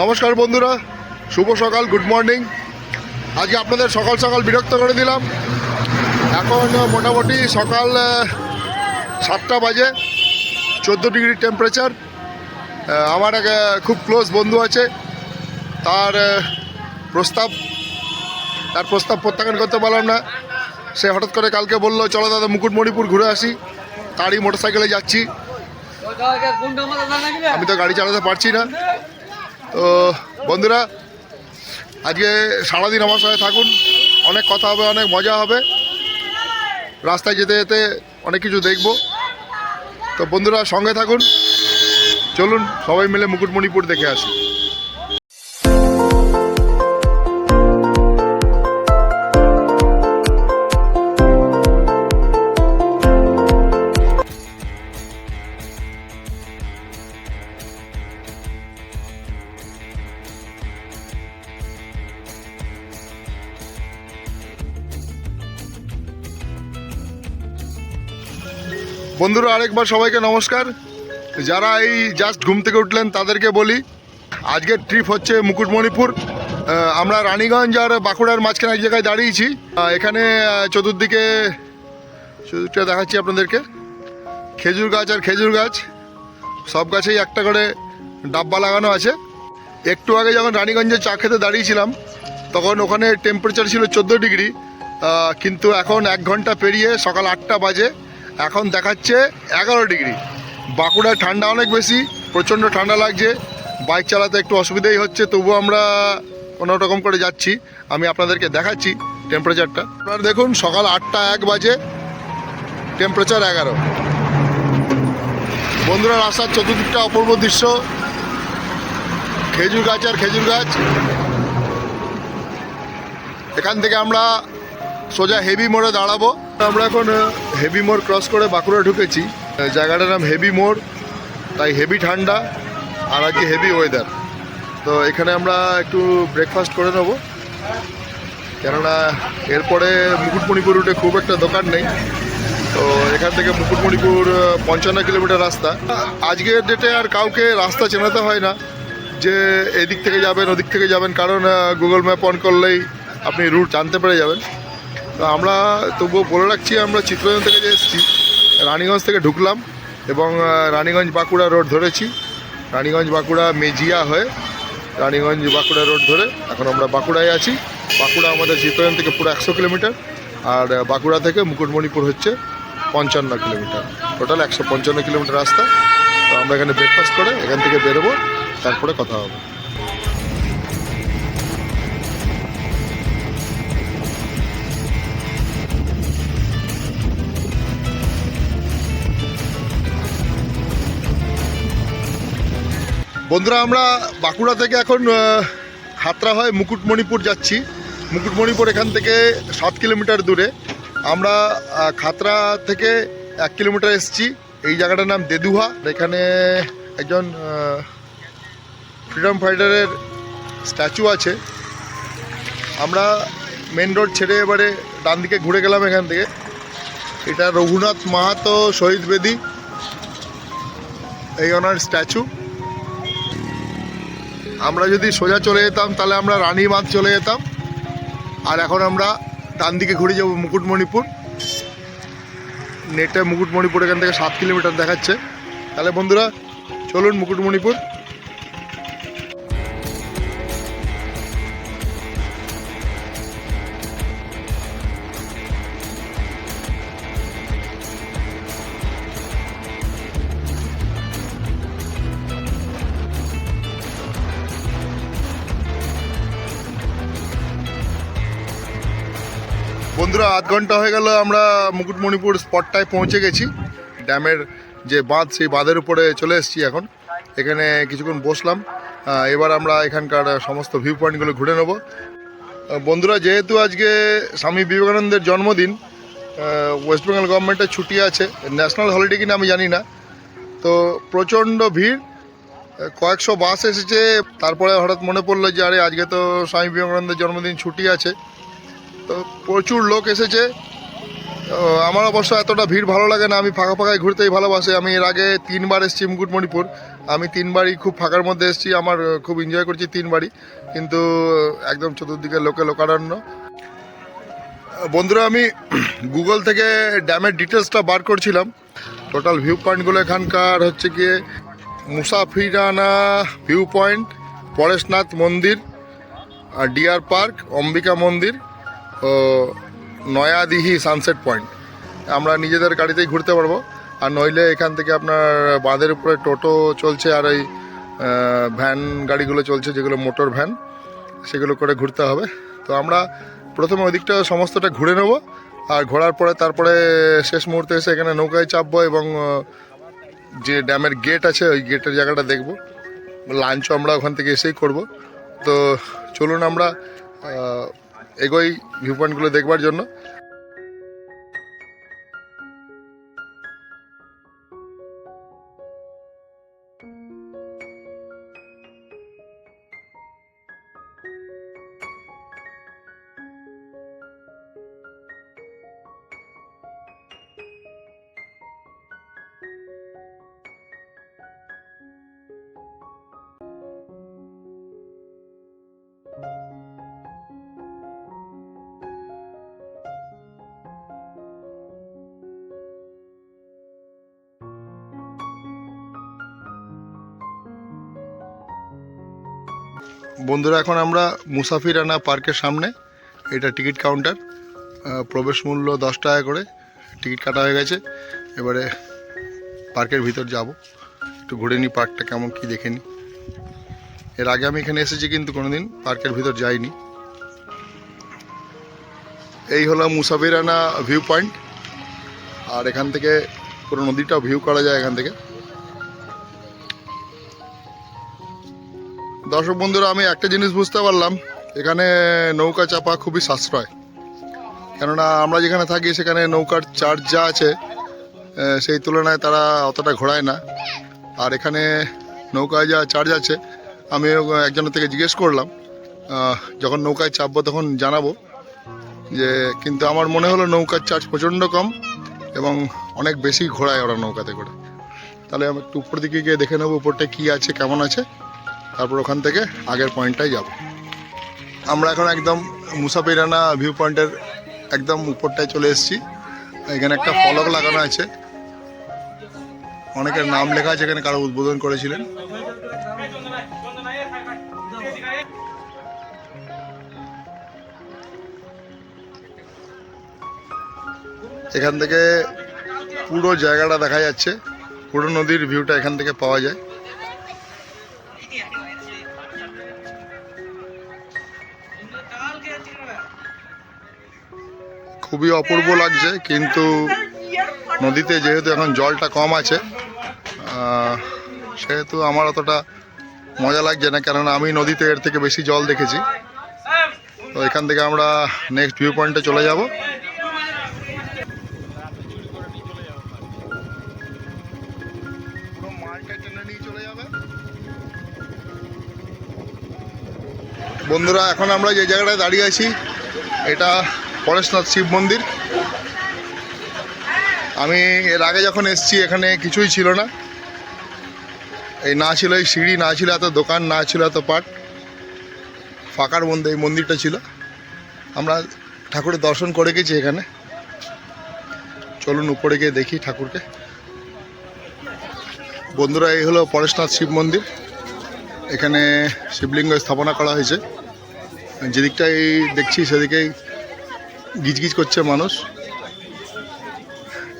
নমস্কার বন্ধুরা, শুভ সকাল, গুড মর্নিং। আজকে আপনাদের সকাল সকাল বিরক্ত করে দিলাম। এখন মোটামুটি সকাল সাতটা বাজে, চোদ্দ ডিগ্রি টেম্পারেচার আমার এক খুব ক্লোজ বন্ধু আছে। তার প্রস্তাব তার প্রস্তাব প্রত্যাখ্যান করতে পারলাম না। সে হঠাৎ করে কালকে বলল, চলো দাদা মুকুটমণিপুর ঘুরে আসি। তারই মোটরসাইকেলে যাচ্ছি। আমি তো গাড়ি চালাতে পারছি না। তো বন্ধুরা, আজকে সারাদিন আমার সঙ্গে থাকুন। অনেক কথা হবে, অনেক মজা হবে। রাস্তায় যেতে যেতে অনেক কিছু দেখব। তো বন্ধুরা, সঙ্গে থাকুন। চলুন, সবাই মিলে মুকুটমণিপুর দেখে আসি। বন্ধুরা, আরেকবার সবাইকে নমস্কার। যারা এই জাস্ট ঘুম থেকে উঠলেন, তাদেরকে বলি, আজকের ট্রিপ হচ্ছে মুকুটমণিপুর। আমরা রানীগঞ্জ আর বাঁকুড়ার মাঝখানে এক জায়গায় দাঁড়িয়েছি। এখানে চতুর্দিকে, চতুর্দিকটা দেখাচ্ছি আপনাদেরকে। খেজুর গাছ আর খেজুর গাছ, সব গাছেই একটা করে ডাব্বা লাগানো আছে। একটু আগে যখন রানীগঞ্জে চা খেতে দাঁড়িয়েছিলাম, তখন ওখানে টেম্পারেচার ছিল চোদ্দ ডিগ্রি। কিন্তু এখন এক ঘণ্টা পেরিয়ে সকাল আটটা বাজে। এখন দেখাচ্ছে এগারো ডিগ্রি। বাঁকুড়ায় ঠান্ডা অনেক বেশি, প্রচণ্ড ঠান্ডা লাগছে। বাইক চালাতে একটু অসুবিধাই হচ্ছে তবু আমরা কোনো রকম করে যাচ্ছি। আমি আপনাদেরকে দেখাচ্ছি টেম্পারেচারটা আপনারা দেখুন, সকাল আটটা এক বাজে টেম্পারেচার এগারো। বন্ধুরা, রাস্তার চতুর্দিকটা অপূর্ব দৃশ্য। খেজুর গাছ আর খেজুর গাছ। এখান থেকে আমরা সোজা হেভি মোড়ে দাঁড়াবো। আমরা এখন হেভি মোড় ক্রস করে বাঁকুড়া ঢুকেছি। জায়গাটার নাম হেভি মোড়, তাই হেভি ঠান্ডা আর আজকে হেভি ওয়েদার তো এখানে আমরা একটু ব্রেকফাস্ট করে নেব। কেননা এরপরে মুকুটমণিপুর রুটে খুব একটা দোকান নেই। তো এখান থেকে মুকুটমণিপুর পঞ্চান্ন কিলোমিটার রাস্তা। আজকের ডেটে আর কাউকে রাস্তা চেনাতে হয় না যে এদিক থেকে যাবেন, ওদিক থেকে যাবেন। কারণ গুগল ম্যাপ অন করলেই আপনি রুট জানতে পেরে যাবেন। তো আমরা তবুও বলে রাখছি, আমরা চিত্রজন থেকে যে এসেছি, রানীগঞ্জ থেকে ঢুকলাম এবং রানীগঞ্জ বাঁকুড়া রোড ধরেছি। রানীগঞ্জ বাঁকুড়া মেজিয়া হয়ে রানীগঞ্জ বাঁকুড়া রোড ধরে এখন আমরা বাঁকুড়ায় আছি। বাঁকুড়া আমাদের চিত্রজন থেকে পুরো একশো কিলোমিটার, আর বাঁকুড়া থেকে মুকুটমণিপুর হচ্ছে পঞ্চান্ন কিলোমিটার। টোটাল একশো পঞ্চান্ন কিলোমিটার রাস্তা। তো আমরা এখানে ব্রেকফাস্ট করে এখান থেকে বেরোবো, তারপরে কথা হবে। বন্ধুরা আমরা বাঁকুড়া থেকে এখন আহ, খাতরা হয় মুকুটমণিপুর যাচ্ছি। মুকুটমণিপুর এখান থেকে সাত কিলোমিটার দূরে। আমরা খাতরা থেকে এক কিলোমিটার এসেছি। এই জায়গাটার নাম দেদুহা। এখানে একজন ফ্রিডম ফাইটারের স্ট্যাচু আছে। আমরা মেন রোড ছেড়ে এবারে ডান দিকে ঘুরে গেলাম এখান থেকে। এটা রঘুনাথ মাহাতো শহীদ বেদি এই ওনার স্ট্যাচু আমরা যদি সোজা চলে যেতাম, তাহলে আমরা রানী বাঁধ চলে যেতাম। আর এখন আমরা ডান দিকে ঘুরে যাব মুকুটমণিপুর। নেটে মুকুটমণিপুর এখান থেকে সাত কিলোমিটার দেখাচ্ছে। তাহলে বন্ধুরা, চলুন মুকুটমণিপুর। বন্ধুরা, আধ ঘণ্টা হয়ে গেল, আমরা মুকুটমণিপুর স্পটটায় পৌঁছে গেছি। ড্যামের যে বাঁধ, সেই বাঁধের উপরে চলে এসেছি এখন। এখানে কিছুক্ষণ বসলাম। এবার আমরা এখানকার সমস্ত ভিউ পয়েন্টগুলো ঘুরে নেব। বন্ধুরা, যেহেতু আজকে স্বামী বিবেকানন্দের জন্মদিন ওয়েস্ট বেঙ্গল গভর্নমেন্টের ছুটি আছে ন্যাশনাল হলিডে কিনা আমি জানি না। তো প্রচণ্ড ভিড়, কয়েকশো বাস এসেছে। তারপরে হঠাৎ মনে পড়ল যে, আরে, আজকে তো স্বামী বিবেকানন্দের জন্মদিন ছুটি আছে। তো প্রচুর লোক এসেছে। আমার অবশ্য এতটা ভিড় ভালো লাগে না। আমি ফাঁকা ফাঁকায় ঘুরতেই ভালোবাসি। আমি এর আগে তিনবার এসেছি মুকুটমণিপুর। আমি তিনবারই খুব ফাঁকার মধ্যে এসেছি। আমার খুব এনজয় করছি তিনবারই। কিন্তু একদম চতুর্দিকে লোকে লোকারণ্য। বন্ধুরা, আমি গুগল থেকে ড্যামের ডিটেলসটা বার করছিলাম। টোটাল ভিউ পয়েন্টগুলো এখানকার হচ্ছে গিয়ে মুসাফিরানা ভিউ পয়েন্ট পরেশনাথ মন্দির, আর ডিয়ার পার্ক অম্বিকা মন্দির। নয়াদিহি সানসেট পয়েন্ট আমরা নিজেদের গাড়িতেই ঘুরতে পারব। আর নইলে এখান থেকে আপনার বাঁধের উপরে টোটো চলছে আর আহ, ভ্যান গাড়িগুলো চলছে যেগুলো মোটর ভ্যান সেগুলো করে ঘুরতে হবে। তো আমরা প্রথমে ওদিকটা সমস্তটা ঘুরে নেব। আর ঘোরার পরে তারপরে শেষ মুহূর্তে এসে এখানে নৌকায় চাপবো এবং যে ড্যামের গেট আছে ওই গেটের জায়গাটা দেখব। লাঞ্চও আমরা ওখান থেকে এসেই করব। তো চলুন আমরা এগোই ভিউ পয়েন্টগুলো দেখবার জন্য। বন্ধুরা, এখন আমরা মুসাফিরানা পার্কের সামনে, এটা টিকিট কাউন্টার। প্রবেশ মূল্য দশ টাকা করে, টিকিট কাটা হয়ে গেছে। এবারে পার্কের ভিতর যাব। একটু ঘুরে নিই পার্কটা কেমন, কি দেখে নিই এর আগে আমি এখানে এসেছি, কিন্তু কোনোদিন পার্কের ভিতর যাইনি। এই হলো মুসাফিরানা ভিউ পয়েন্ট আর এখান থেকে পুরো নদীটাও ভিউ করা যায় এখান থেকে। দর্শক বন্ধুরা, আমি একটা জিনিস বুঝতে পারলাম। এখানে নৌকা চাপা খুবই সাশ্রয়। কেননা আমরা যেখানে থাকি, সেখানে নৌকার চার্জ যা আছে সেই তুলনায় তারা অতটা ঘোরায় না। আর এখানে নৌকায় যা চার্জ আছে, আমি একজনের থেকে জিজ্ঞেস করলাম যখন নৌকায় চাপবো তখন জানাব যে, কিন্তু আমার মনে হলো নৌকার চার্জ প্রচণ্ড কম এবং অনেক বেশি ঘোরায় ওরা নৌকাতে করে। তাহলে আমি একটু উপর দিকে গিয়ে দেখে নেব উপরটা কী আছে, কেমন আছে। তারপর ওখান থেকে আগের পয়েন্টটাই যাব। আমরা এখন একদম মুসাফিরানা ভিউ পয়েন্টের একদম উপরটায় চলে এসেছি। এখানে একটা ফলক লাগানো আছে। অনেকের নাম লেখা আছে, এখানে কারও উদ্বোধন করেছিলেন। এখান থেকে পুরো জায়গাটা দেখা যাচ্ছে। পুরো নদীর ভিউটা এখান থেকে পাওয়া যায়। খুবই অপূর্ব লাগছে, কিন্তু নদীতে যেহেতু এখন জলটা কম আছে সেহেতু আমার অতটা মজা লাগছে না, কেননা আমি নদীতে এর থেকে বেশি জল দেখেছি। তো এখান থেকে আমরা নেক্সট ভিউ পয়েন্টে চলে যাব। বন্ধুরা, এখন আমরা যে জায়গাটায় দাঁড়িয়ে আছি, এটা পরেশনাথ শিব মন্দির। আমি এর আগে যখন এসেছি, এখানে কিছুই ছিল না। এই না ছিল এই সিঁড়ি, না ছিল এত দোকান, না ছিল এত পাট। ফাঁকার মধ্যে এই মন্দিরটা ছিল। আমরা ঠাকুরের দর্শন করে গেছি এখানে। চলুন উপরে গিয়ে দেখি ঠাকুরকে। বন্ধুরা, এই হলো পরেশনাথ শিব মন্দির। এখানে শিবলিঙ্গ স্থাপনা করা হয়েছে। যেদিকটাই দেখছি, সেদিকেই গিজগিজ করছে মানুষ।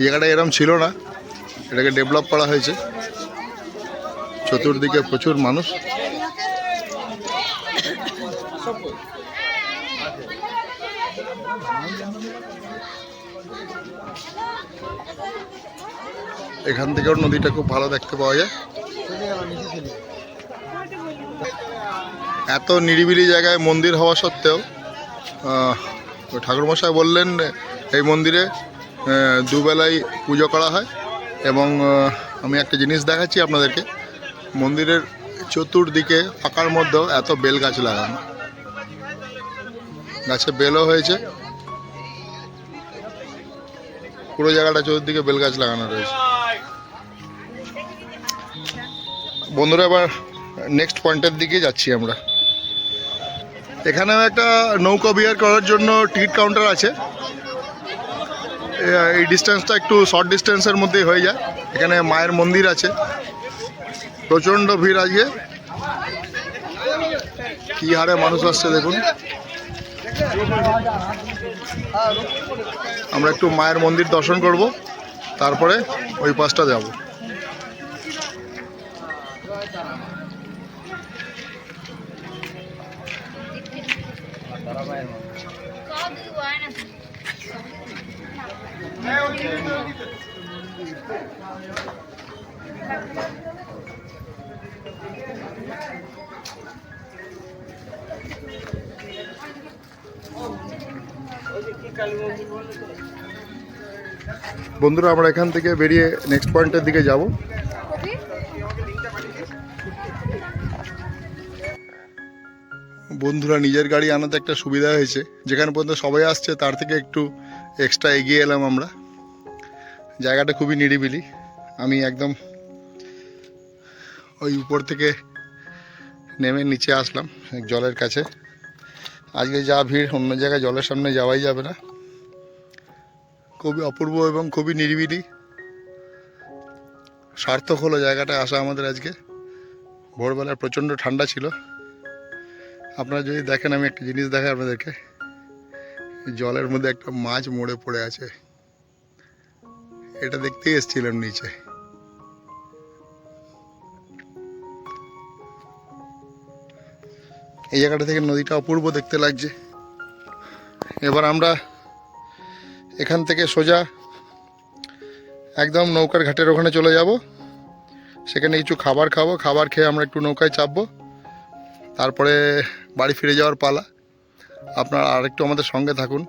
জায়গাটা এরম ছিল না। এটাকে ডেভেলপ করা হয়েছে। চতুর্দিকে প্রচুর মানুষ। এখান থেকেও নদীটা খুব ভালো দেখতে পাওয়া যায়। এত নিরিবিলি জায়গায় মন্দির হওয়া সত্ত্বেও ঠাকুরমশাই বললেন, এই মন্দিরে দুবেলাই পুজো করা হয় এবং আমি একটা জিনিস দেখাচ্ছি আপনাদেরকে। মন্দিরের চতুর্দিকে, ফাঁকার মধ্যেও এত বেল গাছ লাগানো। গাছে বেলও হয়েছে। পুরো জায়গাটা চতুর্দিকে বেল গাছ লাগানো রয়েছে। বন্ধুরা, এবার নেক্সট পয়েন্টের দিকে যাচ্ছি আমরা। এখানেও একটা নৌকা বিহার করার জন্য টিকিট কাউন্টার আছে। এই ডিস্টেন্সটা একটু শর্ট ডিস্টেন্সের মধ্যেই হয়ে যায়। এখানে মায়ের মন্দির আছে। প্রচণ্ড ভিড় আজকে। কি হারে মানুষ আসছে দেখুন। আমরা একটু মায়ের মন্দির দর্শন করব। তারপরে ওই পাশটা যাব। বন্ধুরা, আমরা এখান থেকে বেরিয়ে নেক্সট পয়েন্টের দিকে যাব। বন্ধুরা, নিজের গাড়ি আনাতে একটা সুবিধা হয়েছে। যেখানে পর্যন্ত সবাই আসছে, তার থেকে একটু এক্সট্রা এগিয়ে এলাম আমরা। জায়গাটা খুবই নিরিবিলি। আমি একদম ওই উপর থেকে নেমে নিচে আসলাম জলের কাছে। আজকে যা ভিড়, অন্য জায়গায় জলের সামনে যাওয়াই যাবে না। খুবই অপূর্ব এবং খুবই নিরিবিলি। সার্থক হলো জায়গাটা আসা আমাদের আজকে। ভোরবেলায় প্রচণ্ড ঠান্ডা ছিল। আপনারা যদি দেখেন, আমি একটা জিনিস দেখাই আপনাদেরকে। জলের মধ্যে একটা মাছ মরে পড়ে আছে। এটা দেখতেই এসেছিলাম নিচে। এই জায়গাটা থেকে নদীটা অপূর্ব দেখতে লাগছে। এবার আমরা এখান থেকে সোজা একদম নৌকার ঘাটের ওখানে চলে যাব। সেখানে কিছু খাবার খাব, খাবার খেয়ে আমরা একটু নৌকায় চাপবো। তারপরে বাড়ি ফিরে যাওয়ার পালা। আপনারা আরেকটু আমাদের সঙ্গে থাকুন।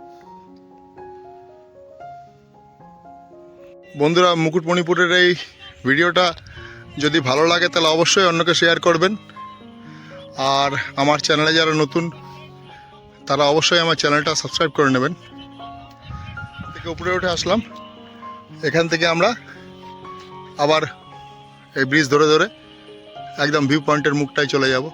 বন্ধুরা মুকুটমণিপুরের এই ভিডিওটা যদি ভালো লাগে, তাহলে অবশ্যই অন্যকে শেয়ার করবেন। আর আমার চ্যানেলে যারা নতুন, তারা অবশ্যই আমার চ্যানেলটা সাবস্ক্রাইব করে নেবেন। থেকে উপরে উঠে আসলাম। এখান থেকে আমরা আবার এই ব্রিজ ধরে ধরে একদম ভিউ পয়েন্টের মুখটাই চলে যাব।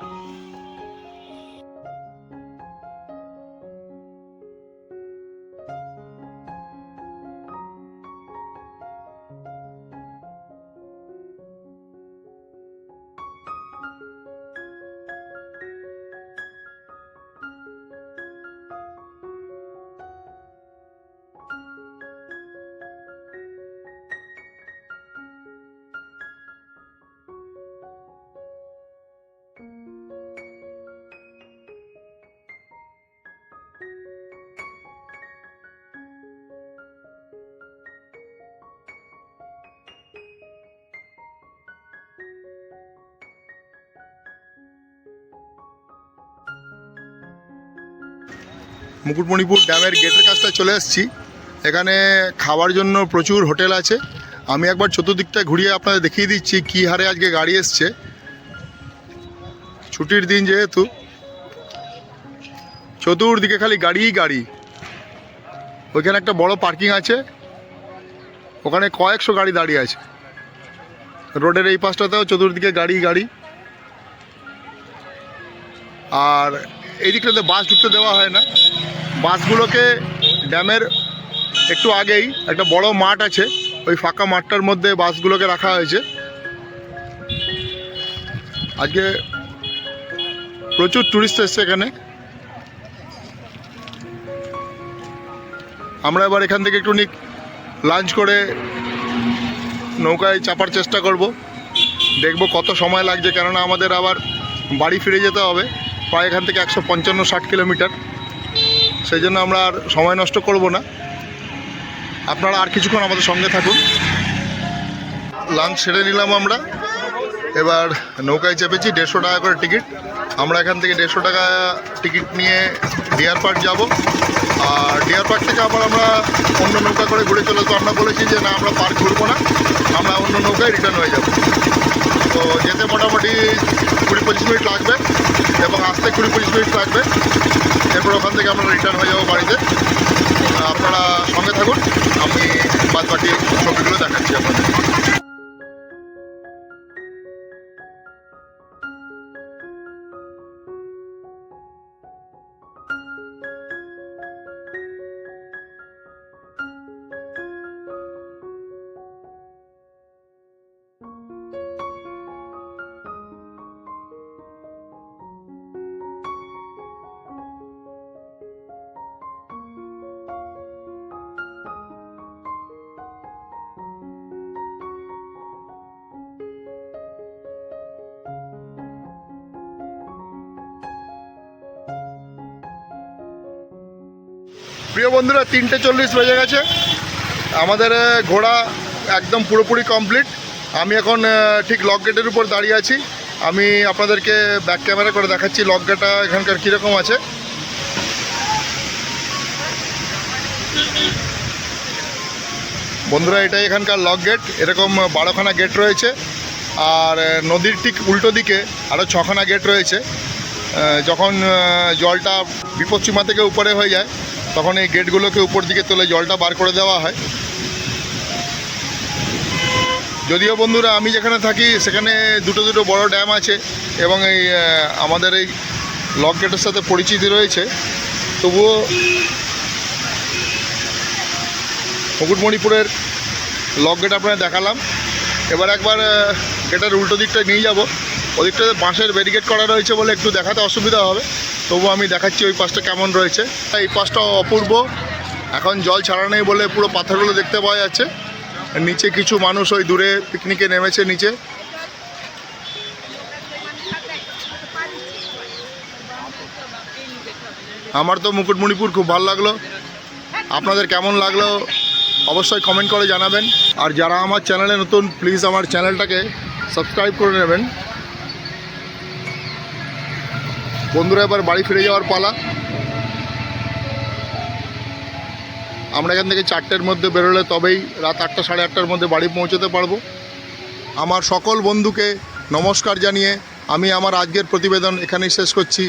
মুকুটমণিপুর ড্যামের গেটের কাছটা চলে এসেছি। এখানে খাওয়ার জন্য প্রচুর হোটেল আছে। আমি একবার চতুর্দিকটা ঘুরিয়ে আপনাদের দেখিয়ে দিচ্ছি কী হারে আজকে গাড়ি এসছে। ছুটির দিন যেহেতু, চতুর্দিকে খালি গাড়িই গাড়ি। ওইখানে একটা বড় পার্কিং আছে। ওখানে কয়েকশো গাড়ি দাঁড়িয়ে আছে। রোডের এই পাশটাতেও চতুর্দিকে গাড়ি গাড়ি। আর এই দিকটাতে বাস ঢুকতে দেওয়া হয় না। বাসগুলোকে ড্যামের একটু আগেই একটা বড় মাঠ আছে, ওই ফাঁকা মাঠটার মধ্যে বাসগুলোকে রাখা হয়েছে। আজকে প্রচুর টুরিস্ট এসছে এখানে। আমরা এবার এখান থেকে একটু লাঞ্চ করে নৌকায় চাপার চেষ্টা করব। দেখব কত সময় লাগছে, কেননা আমাদের আবার বাড়ি ফিরে যেতে হবে। প্রায় এখান থেকে একশো পঞ্চান্ন ষাট কিলোমিটার। সেই জন্য আমরা আর সময় নষ্ট করব না। আপনারা আর কিছুক্ষণ আমাদের সঙ্গে থাকুন। লাঞ্চ সেরে নিলাম আমরা। এবার নৌকায় চেপেছি, দেড়শো টাকা করে টিকিট। আমরা এখান থেকে দেড়শো টাকা টিকিট নিয়ে ডিয়ার পার্ক যাব। আর ডিয়ার পার্ক থেকে আবার আমরা অন্য নৌকা করে ঘুরে চলে তো আমরা বলেছি যে না, আমরা পার্ক ঘুরবো না, আমরা অন্য নৌকায় রিটার্ন হয়ে যাব। তো যেতে মোটামুটি কুড়ি পঁচিশ মিনিট লাগবে এবং আসতে কুড়ি পঁচিশ মিনিট লাগবে। এরপর ওখান থেকে আমরা রিটার্ন হয়ে যাব বাড়িতে। আপনারা সঙ্গে থাকুন, আমি বাদ বাকি ছবিগুলো দেখাচ্ছি আপনাদের। প্রিয় বন্ধুরা, তিনটে চল্লিশ বেজে গেছে। আমাদের ঘোড়া একদম পুরোপুরি কমপ্লিট আমি এখন ঠিক লক গেটের উপর দাঁড়িয়ে আছি। আমি আপনাদেরকে ব্যাক ক্যামেরা করে দেখাচ্ছি লক গেটটা এখানকার কীরকম আছে। বন্ধুরা এটাই এখানকার লক গেট এরকম বারোখানা গেট রয়েছে। আর নদীর ঠিক উল্টো দিকে আরও ছখানা গেট রয়েছে। যখন জলটা বিপদসীমা থেকে উপরে হয়ে যায় তখন এই গেটগুলোকে উপর দিকে তুলে জলটা বার করে দেওয়া হয়। যদিও বন্ধুরা, আমি যেখানে থাকি, সেখানে দুটো দুটো বড় ড্যাম আছে এবং এই আমাদের এই লক গেটের সাথে পরিচিতি রয়েছে। তবুও মুকুটমণিপুরের লক গেট আপনার দেখালাম। এবার একবার গেটের উল্টো দিকটা নিয়ে যাব। ওদিকটাতে বাঁশের ব্যারিকেড করা রয়েছে বলে একটু দেখাতে অসুবিধা হবে। তবু আমি দেখাচ্ছি ওই পাশটা কেমন রয়েছে। এই পাশটা অপূর্ব। এখন জল ছাড়া নেই বলে পুরো পাথরগুলো দেখতে পাওয়া যাচ্ছে। নিচে কিছু মানুষ ওই দূরে পিকনিকে নেমেছে নিচে। আমার তো মুকুটমণিপুর খুব ভালো লাগল। আপনাদের কেমন লাগল অবশ্যই কমেন্ট করে জানাবেন। আর যারা আমার চ্যানেলে নতুন প্লিজ আমার চ্যানেলটাকে সাবস্ক্রাইব করে নেবেন। বন্ধুরা এবার বাড়ি ফিরে যাওয়ার পালা। আমরা এখান থেকে চারটের মধ্যে বেরোলে তবেই রাত আটটা, সাড়ে আটটার মধ্যে বাড়ি পৌঁছতে পারব। আমার সকল বন্ধুকে নমস্কার জানিয়ে আমি আমার আজকের প্রতিবেদন এখানেই শেষ করছি।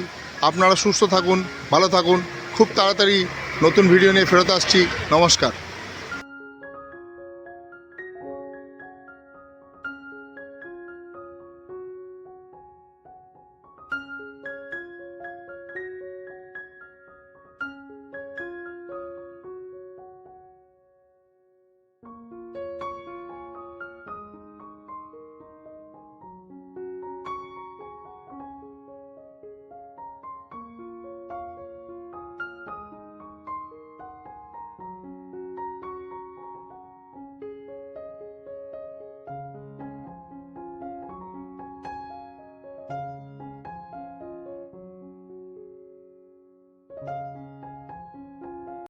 আপনারা সুস্থ থাকুন, ভালো থাকুন। খুব তাড়াতাড়ি নতুন ভিডিও নিয়ে ফেরত আসছি। নমস্কার।